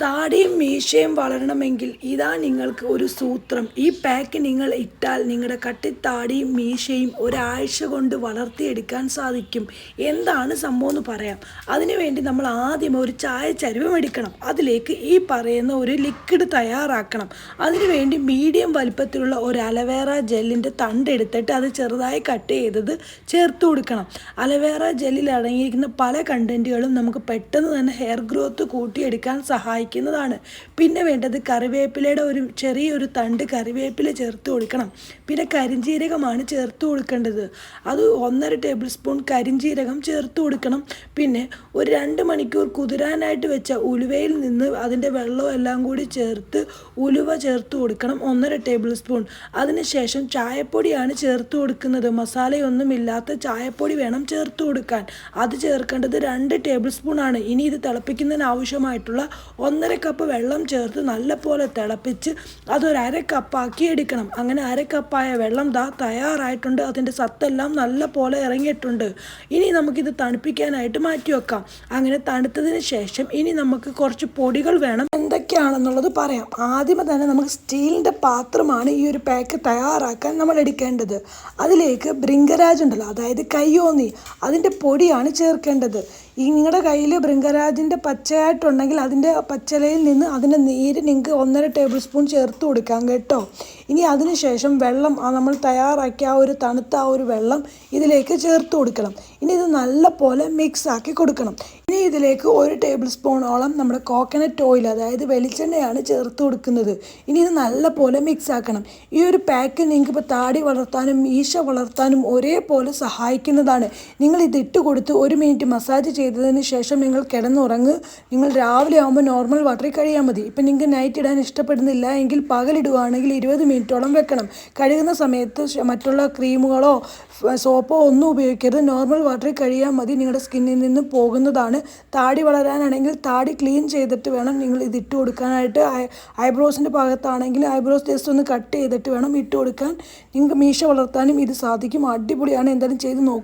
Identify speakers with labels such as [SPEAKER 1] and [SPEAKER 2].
[SPEAKER 1] താടിയും മീശയും വളരണമെങ്കിൽ ഇതാ നിങ്ങൾക്ക് ഒരു സൂത്രം. ഈ പാക്ക് നിങ്ങൾ ഇട്ടാൽ നിങ്ങളുടെ കട്ടിത്താടിയും മീശയും ഒരാഴ്ച കൊണ്ട് വളർത്തിയെടുക്കാൻ സാധിക്കും. എന്താണ് സംഭവം എന്ന് പറയാം. അതിനുവേണ്ടി നമ്മൾ ആദ്യം ഒരു ചായ ചരുവം എടുക്കണം. അതിലേക്ക് ഈ പറയുന്ന ഒരു ലിക്വിഡ് തയ്യാറാക്കണം. അതിനുവേണ്ടി മീഡിയം വലിപ്പത്തിലുള്ള ഒരു അലവേറ ജെല്ലിന്റെ തണ്ട് എടുത്തിട്ട് അത് ചെറുതായി കട്ട് ചെയ്തത് ചേർത്ത് കൊടുക്കണം. അലവേറ ജെല്ലിൽ അടങ്ങിയിരിക്കുന്ന പല കണ്ടന്റുകളും നമുക്ക് പെട്ടെന്ന് തന്നെ ഹെയർ ഗ്രോത്ത് കൂട്ടിയെടുക്കാൻ സഹായിക്കുന്നതാണ്. പിന്നെ വേണ്ടത് കറിവേപ്പിലയുടെ ഒരു ചെറിയൊരു തണ്ട് കറിവേപ്പില ചേർത്ത് കൊടുക്കണം. പിന്നെ കരിഞ്ജീരകമാണ് ചേർത്ത് കൊടുക്കേണ്ടത്. അത് ഒന്നര ടേബിൾ സ്പൂൺ കരിഞ്ജീരകം ചേർത്ത് കൊടുക്കണം. പിന്നെ ഒരു രണ്ട് മണിക്കൂർ കുതിരാനായിട്ട് വെച്ച ഉലുവയിൽ നിന്ന് അതിന്റെ വെള്ളവും എല്ലാം കൂടി ചേർത്ത് ഉലുവ ചേർത്ത് കൊടുക്കണം ഒന്നര ടേബിൾ സ്പൂൺ. അതിനുശേഷം ചായപ്പൊടിയാണ് ചേർത്ത് കൊടുക്കുന്നത്. മസാലയൊന്നുമില്ലാത്ത ചായപ്പൊടി വേണം ചേർത്ത് കൊടുക്കാൻ. അത് ചേർക്കേണ്ടത് രണ്ട് ടേബിൾ സ്പൂൺ ആണ്. ഇനി ഇത് തിളപ്പിക്കുന്നതിന് ആവശ്യമായിട്ടുള്ള ഒന്നര കപ്പ് വെള്ളം ചേർത്ത് നല്ലപോലെ തിളപ്പിച്ച് അതൊരു അര കപ്പാക്കി എടുക്കണം. അങ്ങനെ അര കപ്പായ വെള്ളം ദാ തയ്യാറായിട്ടുണ്ട്. അതിന്റെ സത്തെല്ലാം നല്ല പോലെ ഇറങ്ങിയിട്ടുണ്ട്. ഇനി നമുക്കിത് തണുപ്പിക്കാനായിട്ട് മാറ്റി വെക്കാം. അങ്ങനെ തണുത്തതിന് ശേഷം ഇനി നമുക്ക് കുറച്ച് പൊടികൾ വേണം. എന്തൊക്കെയാണെന്നുള്ളത് പറയാം. ആദ്യമേ തന്നെ നമുക്ക് സ്റ്റീലിന്റെ പാത്രമാണ് ഈ ഒരു പാക്ക് തയ്യാറാക്കാൻ നമ്മൾ എടുക്കേണ്ടത്. അതിലേക്ക് ബ്രിങ്കരാജ് ഉണ്ടല്ലോ അതായത് കയ്യോന്നി അതിന്റെ പൊടിയാണ് ചേർക്കേണ്ടത്. ഈ നിങ്ങളുടെ കയ്യിൽ ബൃങ്കരാജിന്റെ പച്ചയായിട്ടുണ്ടെങ്കിൽ അതിന്റെ പച്ചിലയിൽ നിന്ന് അതിന്റെ നീര് നിങ്ങൾക്ക് ഒന്നര ടേബിൾ സ്പൂൺ ചേർത്ത് കൊടുക്കാം കേട്ടോ. ഇനി അതിന് ശേഷം വെള്ളം നമ്മൾ തയ്യാറാക്കിയ ആ ഒരു തണുത്ത ആ ഒരു വെള്ളം ഇതിലേക്ക് ചേർത്ത് കൊടുക്കണം. ഇനി ഇത് നല്ല പോലെ മിക്സ് ആക്കി കൊടുക്കണം. ഇനി ഇതിലേക്ക് ഒരു ടേബിൾ സ്പൂണോളം നമ്മുടെ കോക്കനട്ട് ഓയിൽ അതായത് വെളിച്ചെണ്ണയാണ് ചേർത്ത് കൊടുക്കുന്നത്. ഇനി ഇത് നല്ല പോലെ മിക്സ് ആക്കണം. ഈ ഒരു പാക്ക് നിങ്ങൾക്ക് ഇപ്പോൾ താടി വളർത്താനും ഈശ വളർത്താനും ഒരേപോലെ സഹായിക്കുന്നതാണ്. നിങ്ങൾ ഇത് ഇട്ട് കൊടുത്ത് ഒരു മിനിറ്റ് മസാജ് ചെയ്തതിന് ശേഷം നിങ്ങൾ കിടന്നുറങ്ങ്. നിങ്ങൾ രാവിലെ ആകുമ്പോൾ നോർമൽ വാട്ടറിൽ കഴിയാൽ മതി. ഇപ്പം നിങ്ങൾക്ക് നൈറ്റ് ഇടാൻ ഇഷ്ടപ്പെടുന്നില്ല എങ്കിൽ പകലിടുകയാണെങ്കിൽ ഇരുപത് മിനിറ്റോളം വെക്കണം. കഴുകുന്ന സമയത്ത് മറ്റുള്ള ക്രീമുകളോ സോപ്പോ ഒന്നും ഉപയോഗിക്കരുത്. നോർമൽ വാട്ടറിൽ കഴിയാൽ മതി. നിങ്ങളുടെ സ്കിന്നിൽ നിന്ന് പോകുന്നതാണ്. താടി വളരാനാണെങ്കിൽ താടി ക്ലീൻ ചെയ്തിട്ട് വേണം നിങ്ങൾ ഇത് ഇട്ട് കൊടുക്കാനായിട്ട്. ഐബ്രോസിന്റെ ഭാഗത്താണെങ്കിൽ ഐബ്രോസ് ജസ്റ്റ് ഒന്ന് കട്ട് ചെയ്തിട്ട് വേണം ഇട്ട് കൊടുക്കാൻ. നിങ്ങൾക്ക് മീശ വളർത്താനും ഇത് സാധിക്കും. അടിപൊളിയാണ്. എന്തായാലും ചെയ്ത് നോക്കുക